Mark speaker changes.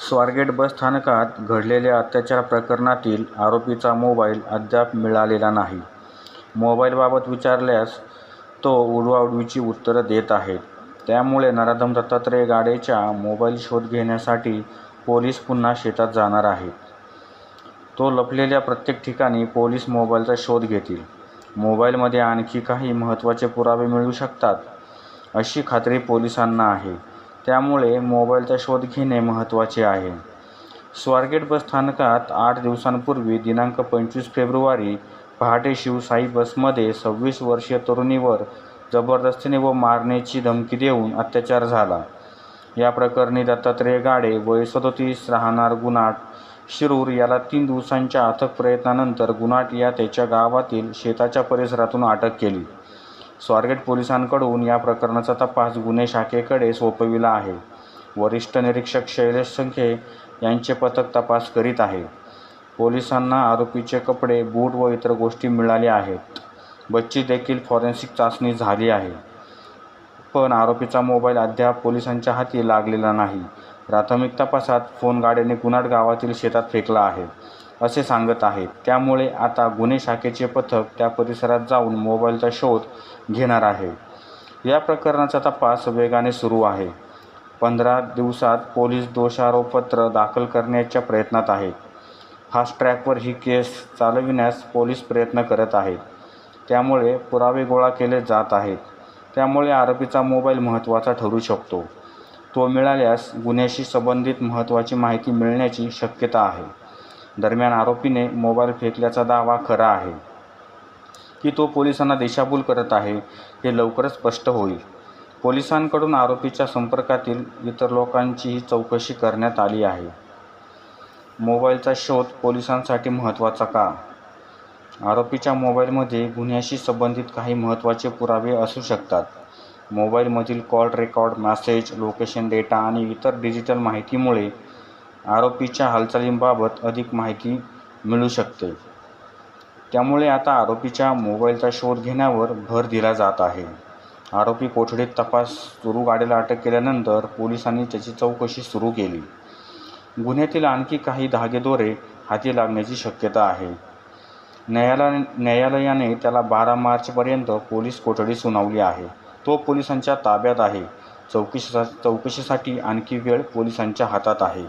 Speaker 1: स्वारगेट बस स्थानकात घडलेल्या अत्याचार प्रकरणातील आरोपीचा मोबाईल अद्याप मिळालेला नाही. मोबाईलबाबत विचारल्यास तो उडवाउडवीची उत्तरं देत आहे. त्यामुळे नराधम दत्तात्रय गाडेच्या मोबाईल शोध घेण्यासाठी पोलीस पुन्हा शेतात जाणार आहेत. तो लपलेल्या प्रत्येक ठिकाणी पोलीस मोबाईलचा शोध घेतील. मोबाईलमध्ये आणखी काही महत्त्वाचे पुरावे मिळू शकतात, अशी खात्री पोलिसांना आहे. त्यामुळे मोबाईलचा शोध घेणे महत्त्वाचे आहे. स्वारगेट बस स्थानकात आठ दिवसांपूर्वी दिनांक पंचवीस फेब्रुवारी पहाटे शिवसाई बसमध्ये सव्वीस वर्षीय तरुणीवर जबरदस्तीने व मारण्याची धमकी देऊन अत्याचार झाला. या प्रकरणी दत्तात्रय गाडे वय सदोतीस राहणार गुनाट शिरूर याला तीन दिवसांच्या अथक प्रयत्नानंतर गुनाट या त्याच्या गावातील शेताच्या परिसरातून अटक केली. स्वारगेट पोलिसांकडून या प्रकरणाचा तपास गुन्हे शाखेकडे सोपविला आहे. वरिष्ठ निरीक्षक शैलेश संखे यांचे पथक तपास करीत आहे. पोलिसांना आरोपीचे कपडे, बूट व इतर गोष्टी मिळाल्या आहेत. बच्ची देखील फॉरेन्सिक चाचणी झाली आहे. पण आरोपीचा मोबाईल अद्याप पोलिसांच्या हाती लागलेला नाही. प्राथमिक तपासात फोन गाड्याने कुनाट गावातील शेतात फेकला आहे, असे सांगत आहेत. त्यामुळे आता गुन्हे शाखेचे पथक त्या परिसरात जाऊन मोबाईलचा शोध घेणार आहे. या प्रकरणाचा तपास वेगाने सुरू आहे. पंधरा दिवसात पोलीस दोषारोपपत्र दाखल करण्याच्या प्रयत्नात आहेत. फास्ट ट्रॅकवर ही केस चालविण्यास पोलीस प्रयत्न करत आहेत. त्यामुळे पुरावे गोळा केले जात आहेत. त्यामुळे आरोपीचा मोबाईल महत्त्वाचा ठरू शकतो. तो मिळाल्यास गुन्ह्याशी संबंधित महत्त्वाची माहिती मिळण्याची शक्यता आहे. दरम्यान आरोपीने मोबाईल फेकल्याचा दावा खरा आहे, की तो पोलिसांना दिशाभूल करत आहे, हे लवकरच स्पष्ट होईल. पोलिसांकडून आरोपीच्या संपर्कातील इतर लोकांचीही चौकशी करण्यात आली आहे. मोबाईलचा शोध पोलिसांसाठी महत्त्वाचा का? आरोपीच्या मोबाईलमध्ये गुन्ह्याशी संबंधित काही महत्त्वाचे पुरावे असू शकतात. मोबाईलमधील call record, message, location data आणि इतर डिजिटल माहितीमुळे आरोपीच्या हालचालींबाबत अधिक माहिती मिळू शकते. त्यामुळे आता आरोपीच्या मोबाईलचा शोध घेण्यावर भर दिला जात आहे. आरोपी कोठडीत तपास सुरू गाडीला अटक केल्यानंतर पोलिसांनी त्याची चौकशी सुरू केली. गुन्ह्यातील आणखी काही धागेदोरे हाती लागण्याची शक्यता आहे. न्यायालयाने त्याला बारा मार्चपर्यंत पोलीस कोठडी सुनावली आहे. तो पोलिसांच्या ताब्यात आहे. चौकशीसाठी आणखी वेळ पोलिसांच्या हातात आहे.